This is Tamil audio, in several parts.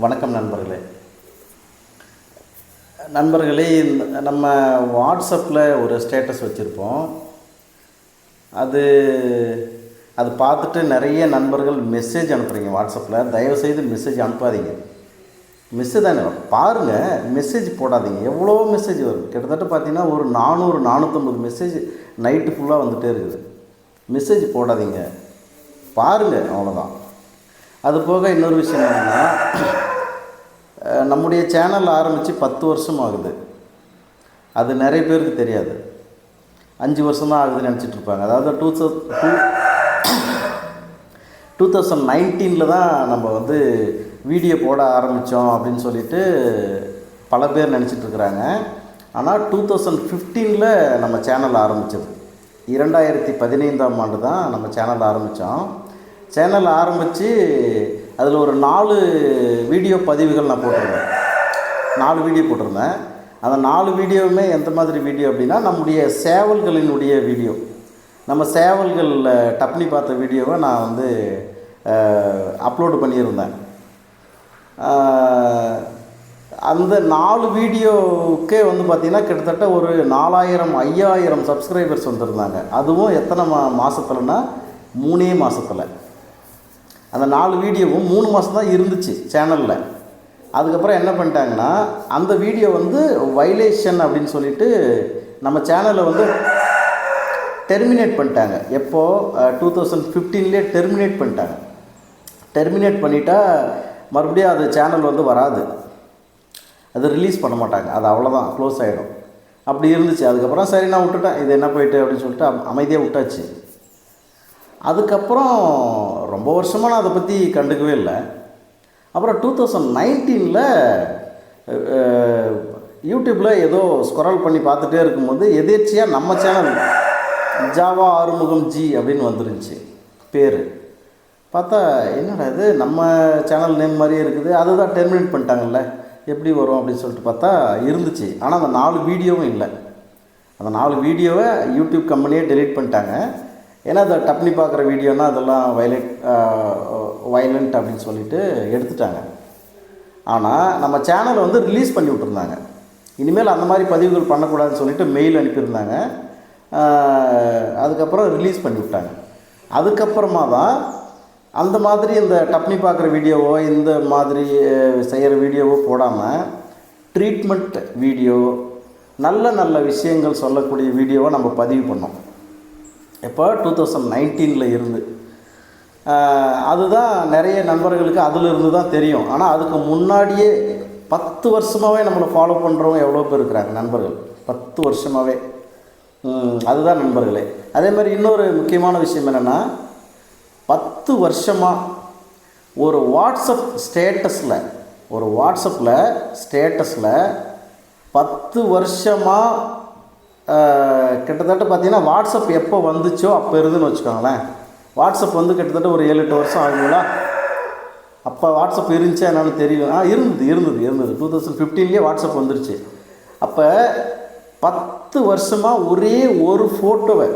வணக்கம் நண்பர்களே. நண்பர்களே இந்த- நம்ம வாட்ஸ்அப்பில் ஒரு ஸ்டேட்டஸ் வச்சுருப்போம். அது அது பார்த்துட்டு நிறைய நண்பர்கள் மெசேஜ் அனுப்புகிறீங்க வாட்ஸ்அப்பில் தயவுசெய்து மெசேஜ் அனுப்பாதீங்க. மெசேஜ் தானே? பாருங்கள் மெசேஜ் போடாதீங்க. எவ்வளோ மெசேஜ் வரும்? கிட்டத்தட்ட பார்த்தீங்கன்னா ஒரு நானூறு நானூற்றம்பது மெசேஜ் நைட்டு ஃபுல்லாக வந்துகிட்டே இருக்குது. மெசேஜ் போடாதீங்க. பாருங்கள் அவ்வளோதான் அது போக இன்னொரு விஷயம் என்னென்னா நம்முடைய சேனல் ஆரம்பித்து பத்து வருஷம் ஆகுது அது நிறைய பேருக்கு தெரியாது. அஞ்சு வருஷம் தான் ஆகுதுன்னு நினச்சிட்ருப்பாங்க அதாவது டூ டூ டூ தௌசண்ட் நைன்டீனில் தான் நம்ம வந்து வீடியோ போட ஆரம்பித்தோம் அப்படின்னு சொல்லிட்டு பல பேர் நினச்சிட்டு இருக்கிறாங்க. ஆனால் டூ தௌசண்ட் ஃபிஃப்டீனில் நம்ம சேனல் ஆரம்பித்தது இரண்டாயிரத்தி பதினைந்தாம் ஆண்டு தான் நம்ம சேனல் ஆரம்பித்தோம் சேனல் ஆரம்பித்து அதில் ஒரு நாலு வீடியோ பதிவுகள் நான் போட்டிருந்தேன். நாலு வீடியோ போட்டிருந்தேன். அந்த நாலு வீடியோவுமே எந்த மாதிரி வீடியோ அப்படின்னா நம்முடைய சேவல்களினுடைய வீடியோ. நம்ம சேவல்களில் டப்னி பார்த்த வீடியோவை நான் வந்து அப்லோடு பண்ணியிருந்தேன். அந்த நாலு வீடியோவுக்கே வந்து பார்த்திங்கன்னா கிட்டத்தட்ட ஒரு நாலாயிரம் ஐயாயிரம் சப்ஸ்கிரைபர்ஸ் வந்திருந்தாங்க. அதுவும் எத்தனை மா மாதத்துலனா மூணே மாதத்தில் அந்த நாலு வீடியோவும் மூணு மாதம் தான் இருந்துச்சு சேனலில் அதுக்கப்புறம் என்ன பண்ணிட்டாங்கன்னா அந்த வீடியோ வந்து வைலேஷன் அப்படின்னு சொல்லிட்டு நம்ம சேனலை வந்து டெர்மினேட் பண்ணிட்டாங்க. எப்போது டூ தௌசண்ட் ஃபிஃப்டீன்லேயே டெர்மினேட் பண்ணிட்டாங்க. டெர்மினேட் பண்ணிட்டா மறுபடியும் அது சேனல் வந்து வராது. அது ரிலீஸ் பண்ண மாட்டாங்க. அது அவ்வளோதான் க்ளோஸ் ஆகிடும் அப்படி இருந்துச்சு. அதுக்கப்புறம் சரி நான் விட்டுட்டேன். இது என்ன போயிட்டு அப்படின்னு சொல்லிட்டு அம்- அமைதியாக விட்டாச்சு. அதுக்கப்புறம் ரொம்ப வருஷமாக நான் அதை பற்றி கண்டுக்கவே இல்லை. அப்புறம் டூ தௌசண்ட் நைன்டீனில் யூடியூப்பில் ஏதோ ஸ்க்ரால் பண்ணி பார்த்துட்டே இருக்கும்போது எதேர்ச்சியாக நம்ம சேனல் ஜாவா ஆறுமுகம் ஜி அப்படின்னு வந்துருந்துச்சு. பேர். பார்த்தா என்னடா இது? நம்ம சேனல் நேம் மாதிரியே இருக்குது. அதுதான் டெர்மினேட் பண்ணிட்டாங்கல்ல. எப்படி வரும் அப்படின்னு சொல்லிட்டு பார்த்தா இருந்துச்சு. ஆனால் அந்த நாலு வீடியோவும் இல்லை. அந்த நாலு வீடியோவை யூடியூப் கம்பெனியே டெலீட் பண்ணிட்டாங்க. ஏன்னா அதை டப்னி பார்க்குற வீடியோனா அதெல்லாம் வயலட் வயலண்ட் அப்படின்னு சொல்லிட்டு எடுத்துட்டாங்க. ஆனால் நம்ம சேனலை வந்து ரிலீஸ் பண்ணி விட்டுருந்தாங்க. இனிமேல் அந்த மாதிரி பதிவுகள் பண்ணக்கூடாதுன்னு சொல்லிட்டு மெயில் அனுப்பியிருந்தாங்க. அதுக்கப்புறம் ரிலீஸ் பண்ணி விட்டாங்க. அதுக்கப்புறமா தான் அந்த மாதிரி இந்த டப்னி பார்க்குற வீடியோவோ இந்த மாதிரி செய்கிற வீடியோவோ போடாமல் ட்ரீட்மெண்ட் வீடியோ நல்ல நல்ல விஷயங்கள் சொல்லக்கூடிய வீடியோவை நம்ம பதிவு பண்ணோம். எப்போ? டூ தௌசண்ட் நைன்டீனில் இருந்து. அதுதான் நிறைய நண்பர்களுக்கு அதிலிருந்து தான் தெரியும். ஆனால் அதுக்கு முன்னாடியே பத்து வருஷமாகவே நம்மளை ஃபாலோ பண்ணுறவங்க எவ்வளோ பேர் இருக்கிறாங்க நண்பர்கள்? பத்து வருஷமாகவே அதுதான் நண்பர்களே. அதே மாதிரி இன்னொரு முக்கியமான விஷயம் என்னென்னா பத்து வருஷமாக ஒரு வாட்ஸ்அப் ஸ்டேட்டஸில் ஒரு வாட்ஸ்அப்பில் ஸ்டேட்டஸில் பத்து வருஷமாக கிட்டத்தட்ட பார்த்தீங்கன்னா வாட்ஸ்அப் எப்போ வந்துச்சோ அப்போ இருந்துன்னு வச்சுக்கோங்களேன். வாட்ஸ்அப் வந்து கிட்டத்தட்ட ஒரு ஏழு எட்டு வருஷம் ஆகுங்களா? அப்போ வாட்ஸ்அப் இருந்துச்சா என்னென்னு தெரியும் ஆ இருந்தது இருந்தது இருந்தது. டூ தௌசண்ட் ஃபிஃப்டீன்லேயே வாட்ஸ்அப் வந்துருச்சு. அப்போ பத்து வருஷமாக ஒரே ஒரு ஃபோட்டோவை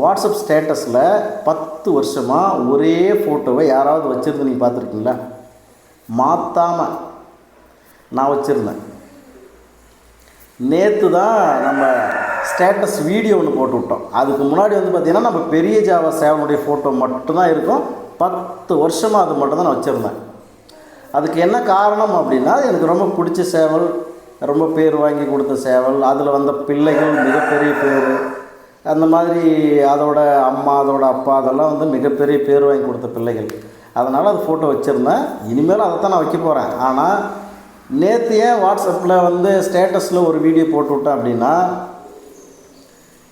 வாட்ஸ்அப் ஸ்டேட்டஸில் பத்து வருஷமாக ஒரே ஃபோட்டோவை யாராவது வச்சுருந்து நீங்கள் பார்த்துருக்கீங்களா? மாற்றாமல் நான் வச்சுருந்தேன். நேற்று தான் நம்ம ஸ்டேட்டஸ் வீடியோ ஒன்று போட்டு விட்டோம். அதுக்கு முன்னாடி வந்து பார்த்திங்கன்னா நம்ம பெரிய ஜாவா சேவனுடைய ஃபோட்டோ மட்டும்தான் இருக்கும். பத்து வருஷமாக அது மட்டும்தான் நான் வச்சுருந்தேன். அதுக்கு என்ன காரணம் அப்படின்னா எனக்கு ரொம்ப பிடிச்ச சேவல் ரொம்ப பேர் வாங்கி கொடுத்த சேவல் அதில் வந்த பிள்ளைகள் மிகப்பெரிய பேர் அந்த மாதிரி அதோட அம்மா அதோட அப்பா அதெல்லாம் வந்து மிகப்பெரிய பேர் வாங்கி கொடுத்த பிள்ளைகள். அதனால் அது ஃபோட்டோ வச்சுருந்தேன். இனிமேல் அதை தான் நான் வைக்க போகிறேன் ஆனால் நேற்று ஏன் வாட்ஸ்அப்பில் வந்து ஸ்டேட்டஸில் ஒரு வீடியோ போட்டு விட்டேன் அப்படின்னா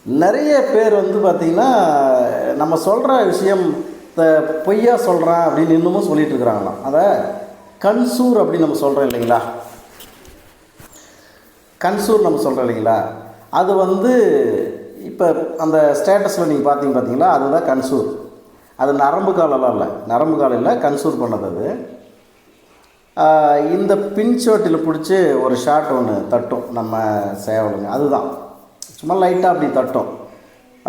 நிறைய பேர் வந்து பார்த்திங்கன்னா நம்ம சொல்கிற விஷயம் பொய்யா சொல்கிறேன் அப்படின்னு இன்னமும் சொல்லிட்டு இருக்கிறாங்களாம். அதை கன்சூர் அப்படின்னு நம்ம சொல்கிறோம் இல்லைங்களா? கன்சூர் நம்ம சொல்கிறோம் இல்லைங்களா? அது வந்து இப்போ அந்த ஸ்டேட்டஸில் நீங்கள் பார்த்தீங்க பார்த்தீங்களா? அதுதான் கன்சூர் அது நரம்பு காலெல்லாம் இல்லை. நரம்பு கால் இல்லை கன்சூர் பண்ணது அது. இந்த பின் ஷர்ட்டில் பிடிச்சி ஒரு ஷார்ட் ஒன்று தட்டும் நம்ம சேவலுங்க. அதுதான். சும்மா லைட்டாக அப்படி தட்டும்.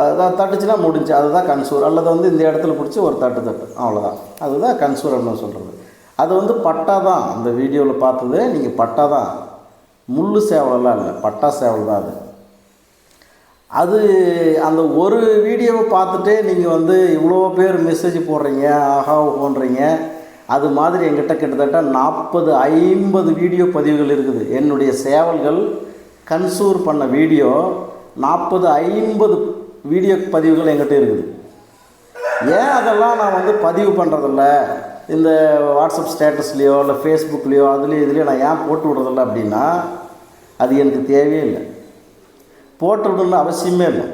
அதுதான் தட்டுச்சுன்னா முடிஞ்சு அதுதான் கன்சூர். அல்லது வந்து இந்த இடத்துல பிடிச்சி ஒரு தட்டு தட்டு அவ்வளோதான் அதுதான் கன்சூர் அப்படின்னு சொல்கிறது அது வந்து பட்டா தான். அந்த வீடியோவில் பார்த்தது நீங்கள் பட்டா தான். முள் சேவலெல்லாம் இல்லை பட்டா சேவல் தான் அது. அது அந்த ஒரு வீடியோவை பார்த்துட்டே நீங்கள் வந்து இவ்வளோ பேர் மெசேஜ் போடுறீங்க ஆஹா போன்றீங்க அது மாதிரி எங்கிட்ட கிட்டத்தட்ட நாற்பது ஐம்பது வீடியோ பதிவுகள் இருக்குது. என்னுடைய சேவல்கள் கன்சூர் பண்ண வீடியோ நாற்பது ஐம்பது வீடியோ பதிவுகள் எங்கிட்ட இருக்குது. ஏன் அதெல்லாம் நான் வந்து பதிவு பண்ணுறதில்ல இந்த வாட்ஸ்அப் ஸ்டேட்டஸ்லேயோ இல்லை ஃபேஸ்புக்லேயோ அதுலேயோ இதுலேயோ நான் ஏன் போட்டு விடுறதில்ல அப்படின்னா அது எனக்கு தேவையே இல்லை. போட்டு விடணும்னு அவசியமே இல்லை.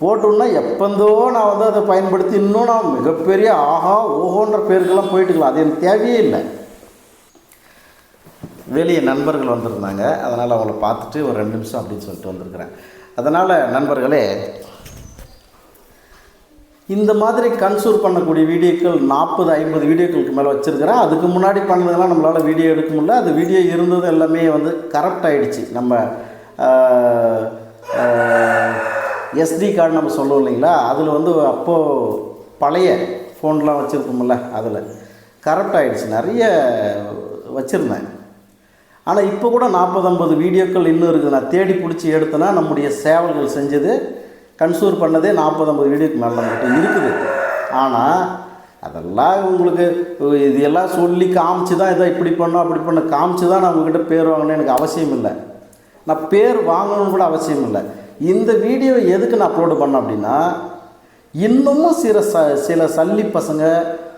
போட்டோம்னா எப்பந்தோ நான் வந்து அதை பயன்படுத்தி இன்னும் நான் மிகப்பெரிய ஆஹா ஓஹோன்ற பேருக்கெல்லாம் போயிட்டுக்கலாம். அது எனக்கு தேவையே இல்லை. வெளியே நண்பர்கள் வந்திருந்தாங்க. அதனால் அவங்கள பார்த்துட்டு ஒரு ரெண்டு நிமிஷம் அப்படின்னு சொல்லிட்டு வந்திருக்கிறேன். அதனால் நண்பர்களே இந்த மாதிரி கன்சூர் பண்ணக்கூடிய வீடியோக்கள் நாற்பது ஐம்பது வீடியோக்களுக்கு மேலே வச்சுருக்கிறேன். அதுக்கு முன்னாடி பண்ணதெல்லாம் நம்மளால் வீடியோ எடுக்க முடியல. அது வீடியோ இருந்தது எல்லாமே வந்து கரெக்ட் ஆகிடுச்சு நம்ம எஸ்டி கார்டு நம்ம சொல்லுவோம் இல்லைங்களா? அதில் வந்து அப்போது பழைய ஃபோன்லாம் வச்சுருக்கோம்ல அதில் கரெக்ட் ஆகிடுச்சு நிறைய வச்சுருந்தேன். ஆனால் இப்போ கூட நாற்பது ஐம்பது வீடியோக்கள் இன்னும் இருக்குது. நான் தேடி பிடிச்சி எடுத்தேன்னா நம்முடைய சேவல்கள் செஞ்சது கன்சூர் பண்ணதே நாற்பது ஐம்பது வீடியோக்கு மேலே நம்மகிட்ட இருக்குது. ஆனால் அதெல்லாம் உங்களுக்கு இது எல்லாம் சொல்லி காமிச்சு தான் இதை இப்படி பண்ணோம் அப்படி பண்ண காமிச்சு தான் நான் உங்ககிட்ட பேர் வாங்கணும்னு எனக்கு அவசியம் இல்லை. நான் பேர் வாங்கணும்னு கூட அவசியம் இல்லை. இந்த வீடியோவை எதுக்கு நான் அப்லோடு பண்ணேன் அப்படின்னா இன்னமும் சில ச சில சல்லி பசங்க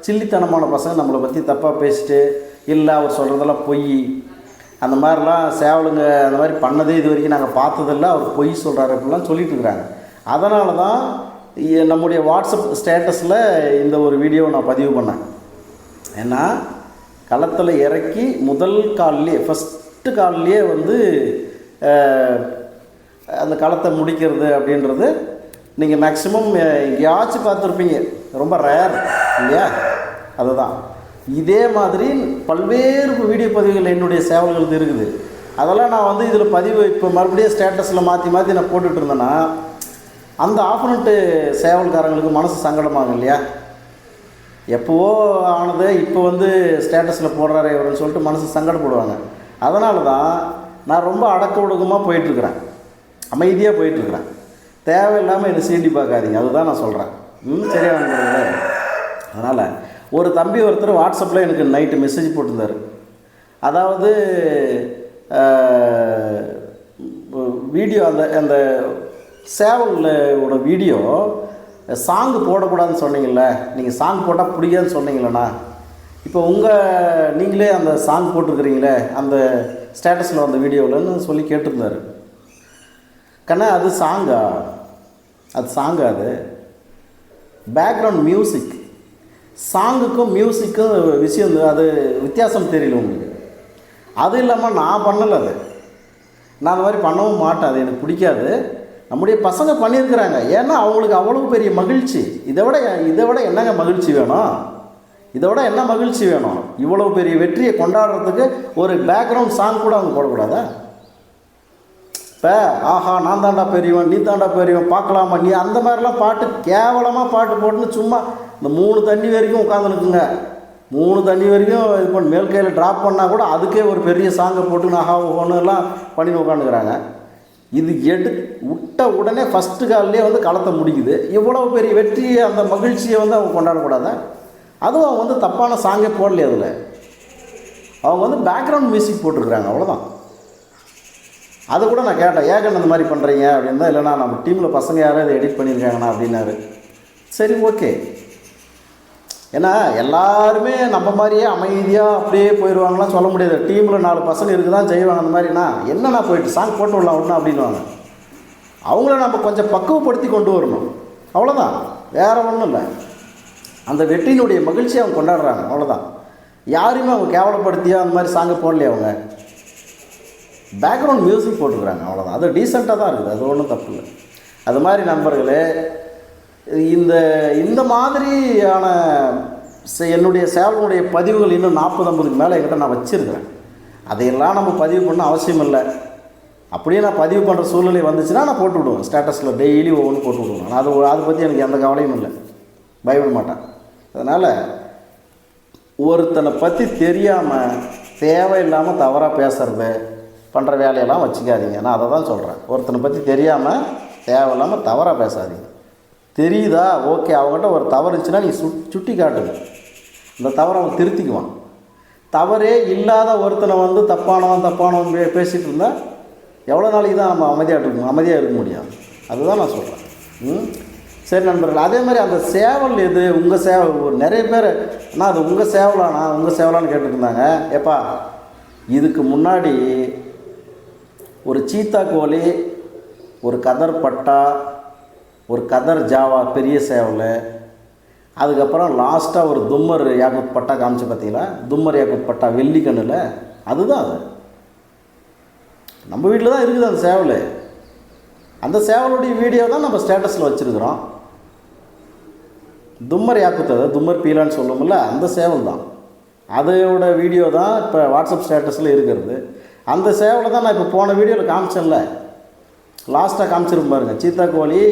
சில்லித்தனமான பசங்க நம்மளை பற்றி தப்பாக பேசிட்டு இல்லை அவர் சொல்கிறதெல்லாம் பொய் அந்த மாதிரிலாம் சேவலுங்க அந்த மாதிரி பண்ணதே இது வரைக்கும் நாங்கள் பார்த்ததில்ல. அவர் பொய் சொல்கிறாரு அப்படிலாம் சொல்லிட்டு இருக்கிறாங்க. அதனால தான் நம்முடைய வாட்ஸ்அப் ஸ்டேட்டஸில் இந்த ஒரு வீடியோவை நான் பதிவு பண்ணேன். ஏன்னா களத்தில் இறக்கி முதல் கால்லையே ஃபஸ்ட்டு கால்லையே வந்து அந்த களத்தை முடிக்கிறது அப்படின்றது நீங்கள் மேக்ஸிமம் எங்கேயாச்சும் பார்த்துருப்பீங்க. ரொம்ப ரேர் இல்லையா? அதுதான். இதே மாதிரி பல்வேறு வீடியோ பதிவுகள் என்னுடைய சேவல்களுக்கு இருக்குது. அதெல்லாம் நான் வந்து இதில் பதிவு இப்போ மறுபடியும் ஸ்டேட்டஸில் மாற்றி மாற்றி நான் போட்டுட்டு இருந்தேன்னா அந்த ஆப்பனண்ட்டு சேவல்காரங்களுக்கு மனசு சங்கடமாகும் இல்லையா? எப்போவோ ஆனது இப்போ வந்து ஸ்டேட்டஸில் போடுறாரு இவருன்னு சொல்லிட்டு மனசு சங்கடப்படுவாங்க. அதனால தான் நான் ரொம்ப அடக்க ஒடுக்கமாக போயிட்டுருக்குறேன். அமைதியாக போயிட்டுருக்குறேன். தேவையில்லாமல் என்னை சீண்டி பார்க்காதீங்க. அதுதான் நான் சொல்கிறேன் ம் சரியா அதனால் ஒரு தம்பி ஒருத்தர் வாட்ஸ்அப்பில் எனக்கு நைட்டு மெசேஜ் போட்டிருந்தாரு. அதாவது வீடியோ அந்த அந்த சேவலோட வீடியோ சாங்கு போடக்கூடாதுன்னு சொன்னீங்கல்ல நீங்கள் சாங் போட்டால் பிடிக்காதுன்னு சொன்னீங்களண்ணா? இப்போ உங்கள் நீங்களே அந்த சாங் போட்டிருக்கிறீங்களே அந்த ஸ்டேட்டஸில் வந்த வீடியோவில்னு சொல்லி கேட்டிருந்தாரு. கண்ணா அது சாங்கா அது சாங்கா அது? பேக்ரவுண்ட் மியூசிக் சாங்குக்கும் மியூசிக்கும் விஷயம் அது வித்தியாசம் தெரியல உங்களுக்கு. அது இல்லாமல் நான் பண்ணலை அது. நான் அந்த மாதிரி பண்ணவும் மாட்டேன். அது எனக்கு பிடிக்காது. நம்முடைய பசங்க பண்ணியிருக்கிறாங்க. ஏன்னா அவங்களுக்கு அவ்வளவு பெரிய மகிழ்ச்சி. இதை விட இதை விட என்னங்க மகிழ்ச்சி வேணும்? இதை விட என்ன மகிழ்ச்சி வேணும்? இவ்வளவு பெரிய வெற்றியை கொண்டாடுறதுக்கு ஒரு பேக்ரவுண்ட் சாங் கூட அவங்க போடக்கூடாதா? இப்போ ஆஹா நான் தாண்டா பெரியவன் நீ தாண்டா பெரியவன் பார்க்கலாமா? நீ அந்த மாதிரிலாம் பாட்டு கேவலமாக பாட்டு போட்டுன்னு சும்மா இந்த மூணு தண்ணி வரைக்கும் உட்காந்துருக்குங்க மூணு தண்ணி வரைக்கும் இது பண்ணி மேல் கையில் ட்ராப் பண்ணால் கூட அதுக்கே ஒரு பெரிய சாங்கை போட்டு ஆஹா ஓஹோன்னு எல்லாம் பண்ணி உட்காந்துக்கிறாங்க இது எடு விட்ட உடனே ஃபஸ்ட்டு காலிலே வந்து களத்தை முடிக்குது. இவ்வளோ பெரிய வெற்றியை அந்த மகிழ்ச்சியை வந்து அவங்க கொண்டாடக்கூடாதா? அதுவும் அவங்க வந்து தப்பான சாங்கே போடலையே அதில். அவங்க வந்து பேக்ரவுண்ட் மியூசிக் போட்டிருக்கிறாங்க அவ்வளோதான் அது கூட நான் கேட்டேன் ஏகன் அந்த மாதிரி பண்ணுறீங்க அப்படின்னா இல்லைனா நம்ம டீமில் பசங்க யாரும் இதை எடிட் பண்ணியிருக்காங்கண்ணா அப்படின்னாரு. சரி ஓகே ஏன்னா எல்லாருமே நம்ம மாதிரியே அமைதியாக அப்படியே போயிடுவாங்களாம் சொல்ல முடியாது. டீமில் நாலு பசங்க இருக்குது தான் செய்வாங்க அந்த மாதிரினா என்னண்ணா போயிட்டு சாங் போட்டு விடலாம் ஒன்றா அப்படின்வாங்க அவங்கள நம்ம கொஞ்சம் பக்குவப்படுத்தி கொண்டு வரணும். அவ்வளோதான் வேறு ஒன்றும் இல்லை. அந்த வெற்றியினுடைய மகிழ்ச்சியை அவங்க கொண்டாடுறாங்க. அவ்வளோதான் யாரையுமே அவங்க கேவலப்படுத்தியோ அந்த மாதிரி சாங்கை போடலையே அவங்க. பேக்ரவுண்ட் மியூசிக் போட்டுக்கிறாங்க அவ்வளோதான் அது டீசெண்டாக தான் இருக்குது. அது ஒன்றும் தப்பு இல்லை. அது மாதிரி நண்பர்களே இந்த இந்த மாதிரியான என்னுடைய சேவலுடைய பதிவுகள் இன்னும் நாற்பது ஐம்பதுக்கு மேலே என்கிட்ட நான் வச்சுருக்கிறேன். அதையெல்லாம் நம்ம பதிவு பண்ண அவசியம் இல்லை. அப்படியே நான் பதிவு பண்ணுற சூழ்நிலை வந்துச்சுன்னா நான் போட்டு விடுவேன். ஸ்டேட்டஸில் டெய்லி ஒவ்வொன்று போட்டு விடுவேன் நான். அது அதை பற்றி எனக்கு எந்த கவலையும் இல்லை. பயப்பட மாட்டேன். அதனால் ஒருத்தனை பற்றி தெரியாமல் தேவையில்லாமல் தவறாக பேசுறது பண்ணுற வேலையெல்லாம் வச்சுக்காதீங்க. நான் அதை தான் சொல்கிறேன் ஒருத்தனை பற்றி தெரியாமல் தேவையில்லாமல் தவறாக பேசாதீங்க. தெரியுதா? ஓகே அவங்ககிட்ட ஒரு தவறு இருந்துச்சுன்னா நீ சு சுட்டி காட்டுங்க இந்த தவறை அவன் திருத்திக்குவான். தவறே இல்லாத ஒருத்தனை வந்து தப்பானவன் தப்பானவன் பே பேசிகிட்டு இருந்தால் எவ்வளோ நாளைக்கு தான் நம்ம அமைதியாக இருக்க அமைதியாக இருக்க முடியும்? அதுதான் நான் சொல்கிறேன் ம்? சரி நண்பர்கள் அதே மாதிரி அந்த சேவல் எது? உங்கள் சேவல் நிறைய பேர் அண்ணா அது உங்கள் சேவலாண்ணா உங்கள் சேவலான்னு கேட்டுருந்தாங்க ஏப்பா இதுக்கு முன்னாடி ஒரு சீத்தா கோழி ஒரு கதர் பட்டா ஒரு கதர் ஜாவா பெரிய சேவல். அதுக்கப்புறம் லாஸ்ட்டாக ஒரு தும்மர் யாக்குத் பட்டா காமிச்சு பார்த்தீங்களா? தும்மர் யாக்குத் பட்டா வெள்ளி கண்ணில். அதுதான் அது. நம்ம வீட்டில் தான் இருக்குது அந்த சேவல். அந்த சேவலுடைய வீடியோ தான் நம்ம ஸ்டேட்டஸில் வச்சுருக்குறோம். தும்மர் யாக்குத் அது தும்மர் பீலான்னு சொல்லுவோம்ல அந்த சேவல் தான். அதோட வீடியோ தான் இப்போ வாட்ஸ்அப் ஸ்டேட்டஸில் இருக்கிறது. அந்த சேவலை தான் நான் இப்போ போன வீடியோவில் காமிச்சேன்ல. லாஸ்ட்டாக காமிச்சிருப்பாருங்க சீத்தா கோழி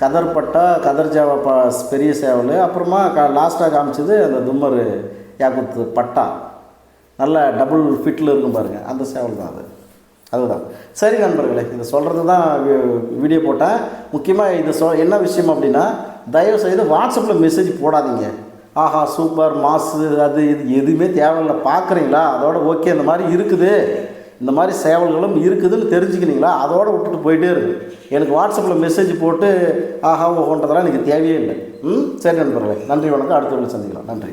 கதர் பட்டா கதர் ஜாவா ப பெரிய சேவல் அப்புறமா க லாஸ்ட்டாக காமிச்சது அந்த தும்மர் யாக்குத்து பட்டா. நல்ல டபுள் ஃபிட்டில் இருக்கும் பாருங்கள் அந்த சேவல் தான் அது. அதுதான். சரி நண்பர்களே இதை சொல்கிறது தான் வீடியோ போட்டேன். முக்கியமாக இது சொ என்ன விஷயம் அப்படின்னா தயவு செய்து வாட்ஸ்அப்பில் மெசேஜ் போடாதீங்க. ஆஹா சூப்பர் மாசு அது இது எதுவுமே தேவையில்லை பார்க்குறீங்களா அதோட ஓகே இந்த மாதிரி இருக்குது. இந்த மாதிரி சேவல்களும் இருக்குதுன்னு தெரிஞ்சுக்கினீங்களா? அதோடு விட்டுட்டு போயிட்டே இருக்கு. எனக்கு வாட்ஸ்அப்பில் மெசேஜ் போட்டு ஆஹா ஓஹோன்றதெல்லாம் எனக்கு தேவையே இல்லை. ம்? சரி நண்பர்களே நன்றி வணக்கம். அடுத்த வீடியோ சந்திக்கலாம். நன்றி.